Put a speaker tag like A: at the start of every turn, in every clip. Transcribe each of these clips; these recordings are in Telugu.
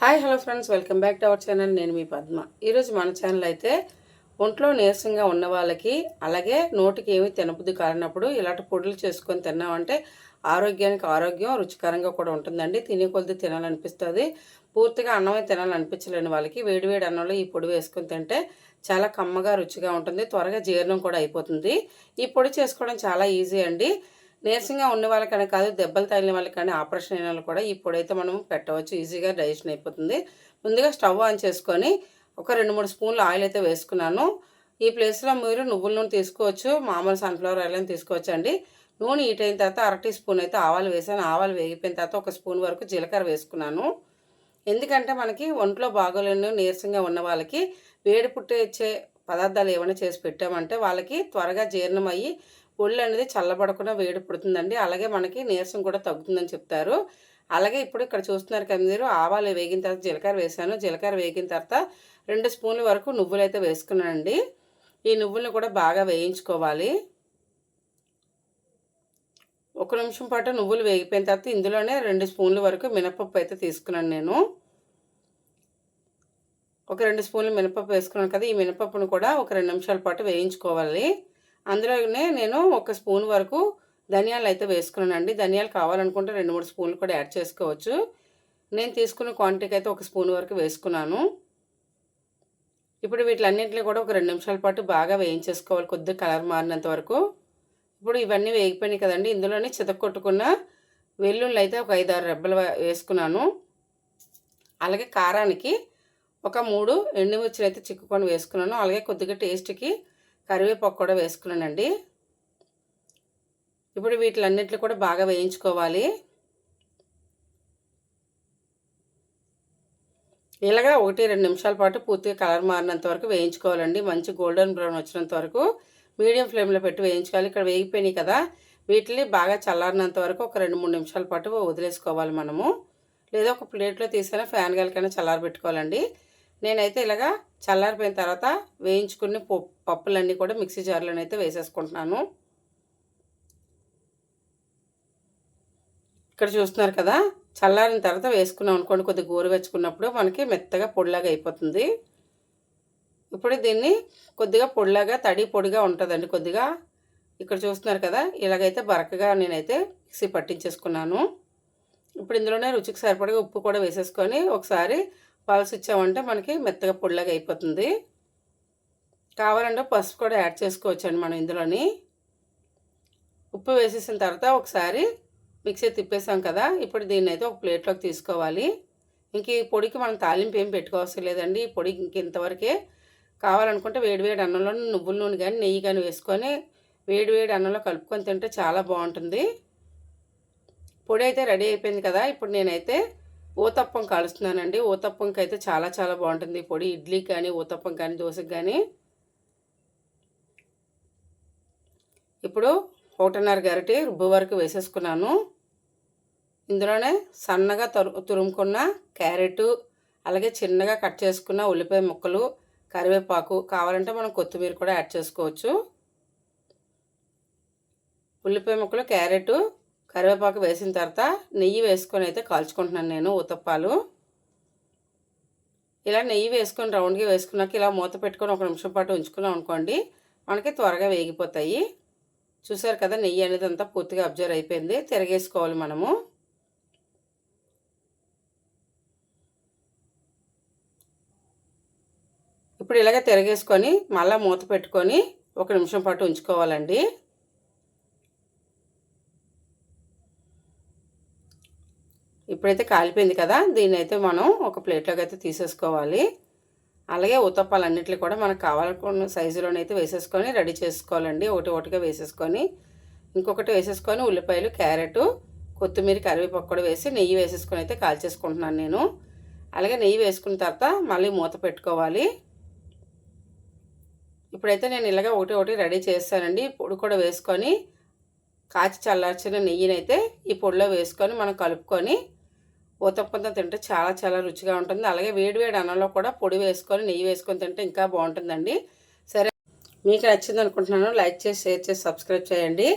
A: Hi hello friends. Welcome back to our channel. నేను మీ పద్మ. ఈరోజు మన ఛానల్ అయితే ఒంట్లో నీరసంగా ఉన్న వాళ్ళకి అలాగే నోటికి ఏమీ తినబుద్ధి కాలినప్పుడు ఇలాంటి పొడులు చేసుకొని తిన్నామంటే ఆరోగ్యానికి ఆరోగ్యం రుచికరంగా కూడా ఉంటుందండి. తినే కొద్ది తినాలనిపిస్తుంది. పూర్తిగా అన్నమే తినాలనిపించలేని వాళ్ళకి వేడివేడి అన్నంలో ఈ పొడి వేసుకొని తింటే చాలా కమ్మగా రుచిగా ఉంటుంది. త్వరగా జీర్ణం కూడా అయిపోతుంది. ఈ పొడి చేసుకోవడం చాలా ఈజీ అండి. నీరసంగా ఉన్న వాళ్ళకనే కాదు దెబ్బలు తగిలిన వాళ్ళకి కానీ ఆపరేషన్ అయిన వాళ్ళు కూడా ఈ మనం పెట్టవచ్చు. ఈజీగా డైజెషన్ అయిపోతుంది. ముందుగా స్టవ్ ఆన్ చేసుకొని ఒక రెండు మూడు స్పూన్లు ఆయిల్ అయితే వేసుకున్నాను. ఈ ప్లేస్లో మీరు నువ్వుల నూనె తీసుకోవచ్చు మామూలు సన్ఫ్లవర్ ఆయిల్ అని తీసుకోవచ్చు అండి నూనె హీట్ అయిన తర్వాత అర టీ స్పూన్ అయితే ఆవాలు వేసాను. ఆవాలు వేగిపోయిన తర్వాత ఒక స్పూన్ వరకు జీలకర్ర వేసుకున్నాను. ఎందుకంటే మనకి ఒంట్లో బాగోలేని నీరసంగా ఉన్న వాళ్ళకి వేడి పుట్టే ఇచ్చే పదార్థాలు ఏమైనా చేసి పెట్టామంటే వాళ్ళకి త్వరగా జీర్ణం అయ్యి ఒళ్ళు అనేది చల్లబడకుండా వేడి పుడుతుందండి. అలాగే మనకి నీరసం కూడా తగ్గుతుందని చెప్తారు. అలాగే ఇప్పుడు ఇక్కడ చూస్తున్నారు కదా మీరు ఆవాలు వేగిన తర్వాత జీలకర్ర వేసాను జీలకర్ర వేగిన తర్వాత రెండు స్పూన్ల వరకు నువ్వులు అయితే వేసుకున్నానండి. ఈ నువ్వులను కూడా బాగా వేయించుకోవాలి. ఒక నిమిషం పాటు నువ్వులు వేగిపోయిన తర్వాత ఇందులోనే రెండు స్పూన్ల వరకు మినపప్పు అయితే తీసుకున్నాను నేను. ఒక రెండు స్పూన్లు మినపప్పు వేసుకున్నాను కదా ఈ మినపప్పును కూడా ఒక రెండు నిమిషాల పాటు వేయించుకోవాలి. అందులోనే నేను ఒక స్పూన్ వరకు ధనియాలు అయితే వేసుకున్నానండి. ధనియాలు కావాలనుకుంటే రెండు మూడు స్పూన్లు కూడా యాడ్ చేసుకోవచ్చు. నేను తీసుకున్న క్వాంటిటీకి అయితే ఒక స్పూన్ వరకు వేసుకున్నాను. ఇప్పుడు వీటిలన్నింటినీ కూడా ఒక రెండు నిమిషాల పాటు బాగా వేయించేసుకోవాలి కొద్దిగా కలర్ మారినంత వరకు. ఇప్పుడు ఇవన్నీ వేగిపోయినాయి కదండి. ఇందులోనే చితక్కొట్టుకున్న వెల్లుల్లి అయితే ఒక ఐదారు రెబ్బలు వేసుకున్నాను. అలాగే కారానికి ఒక మూడు ఎండుమిర్చిలు అయితే చిక్కుకొని వేసుకున్నాను. అలాగే కొద్దిగా టేస్ట్కి కరివేపాకు కూడా వేసుకున్నానండి. ఇప్పుడు వీటిలన్నింటినీ కూడా బాగా వేయించుకోవాలి. ఇలాగా ఒకటి రెండు నిమిషాల పాటు పూర్తిగా కలర్ మారినంత వరకు వేయించుకోవాలండి. మంచి గోల్డెన్ బ్రౌన్ వచ్చినంత వరకు మీడియం ఫ్లేమ్లో పెట్టి వేయించుకోవాలి. ఇక్కడ వేగిపోయినాయి కదా. వీటిని బాగా చల్లారినంత వరకు ఒక రెండు మూడు నిమిషాల పాటు వదిలేసుకోవాలి మనము. లేదా ఒక ప్లేట్లో తీసుకొని ఫ్యాన్ గాలికైనా చల్లారి పెట్టుకోవాలండి నేనైతే ఇలాగా చల్లారిపోయిన తర్వాత వేయించుకుని పప్పులన్నీ కూడా మిక్సీ జార్లోనైతే అయితే వేసేసుకుంటున్నాను. ఇక్కడ చూస్తున్నారు కదా చల్లారిన తర్వాత వేసుకున్నాం అనుకోండి కొద్దిగా గోరువెచ్చుకున్నప్పుడు మనకి మెత్తగా పొడిలాగా అయిపోతుంది. ఇప్పుడు దీన్ని కొద్దిగా పొడిలాగా తడి పొడిగా ఉంటుందండి కొద్దిగా. ఇక్కడ చూస్తున్నారు కదా ఇలాగైతే బరకగా నేనైతే మిక్సీ పట్టించేసుకున్నాను. ఇప్పుడు ఇందులోనే రుచికి సరిపడగా ఉప్పు కూడా వేసేసుకొని ఒకసారి పల్స్ ఇచ్చామంటే మనకి మెత్తగా పొడిలాగా అయిపోతుంది. కావాలంటే పసుపు కూడా యాడ్ చేసుకోవచ్చండి మనం ఇందులోని. ఉప్పు వేసేసిన తర్వాత ఒకసారి మిక్సీ తిప్పేసాం కదా ఇప్పుడు దీన్ని అయితే ఒక ప్లేట్లోకి తీసుకోవాలి. ఇంక ఈ పొడికి మనం తాలింపు ఏం పెట్టుకోవాల్సిన లేదండి. ఈ పొడి ఇంక ఇంతవరకే కావాలనుకుంటే వేడివేడి అన్నంలో నువ్వుల నూనె కానీ నెయ్యి కానీ వేసుకొని వేడివేడి అన్నంలో కలుపుకొని తింటే చాలా బాగుంటుంది. పొడి అయితే రెడీ అయిపోయింది కదా ఇప్పుడు నేనైతే ఊతప్పం కాలుస్తున్నానండి. ఊతప్పంకి అయితే చాలా చాలా బాగుంటుంది పొడి. ఇడ్లీ కానీ ఊతప్పం కానీ దోశకి కానీ. ఇప్పుడు ఒకటిన్నర గరిటె రుబ్బు వరకు వేసేసుకున్నాను. ఇందులోనే సన్నగా తరు తురుముకున్న క్యారెట్ అలాగే చిన్నగా కట్ చేసుకున్న ఉల్లిపాయ ముక్కలు కరివేపాకు కావాలంటే మనం కొత్తిమీర కూడా యాడ్ చేసుకోవచ్చు. ఉల్లిపాయ ముక్కలు క్యారెట్ కరివేపాకు వేసిన తర్వాత నెయ్యి వేసుకొని అయితే కాల్చుకుంటున్నాను నేను ఉతప్పాలు ఇలా నెయ్యి వేసుకొని రౌండ్గా వేసుకున్నాక ఇలా మూత పెట్టుకొని ఒక నిమిషం పాటు ఉంచుకున్నాం అనుకోండి మనకి త్వరగా వేగిపోతాయి. చూసారు కదా నెయ్యి అనేది అంతా పూర్తిగా అబ్జర్వ్ అయిపోయింది. తిరగేసుకోవాలి మనము. ఇప్పుడు ఇలాగ తిరగేసుకొని మళ్ళీ మూత పెట్టుకొని ఒక నిమిషం పాటు ఉంచుకోవాలండి. ఇప్పుడైతే కాలిపోయింది కదా దీన్ని అయితే మనం ఒక ప్లేట్లోకి అయితే తీసేసుకోవాలి. అలాగే ఉతప్పాలన్నింటినీ కూడా మనకు కావాలనుకున్న సైజులోనైతే వేసేసుకొని రెడీ చేసుకోవాలండి. ఒకటి ఒకటిగా వేసేసుకొని ఇంకొకటి వేసేసుకొని ఉల్లిపాయలు క్యారెట్ కొత్తిమీర కరివేపాకు కూడా వేసి నెయ్యి వేసేసుకొని అయితే కాల్చేసుకుంటున్నాను నేను. అలాగే నెయ్యి వేసుకున్న తర్వాత మళ్ళీ మూత పెట్టుకోవాలి. ఇప్పుడైతే నేను ఇలాగ ఒకటి ఒకటి రెడీ చేస్తానండి. పొడి కూడా వేసుకొని కాచి చల్లార్చిన నెయ్యినైతే ఈ పొడిలో వేసుకొని మనం కలుపుకొని ఊతప్పంతో తింటే చాలా చాలా రుచిగా ఉంటుంది. అలాగే వేడి వేడి అన్నంలో కూడా పొడి వేసుకొని నెయ్యి వేసుకొని తింటే ఇంకా బాగుంటుందండి. సరే మీకు నచ్చింది అనుకుంటున్నాను లైక్ చేసి షేర్ చేసి సబ్స్క్రైబ్ చేయండి.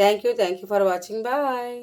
A: Thank you thank you for watching. Bye.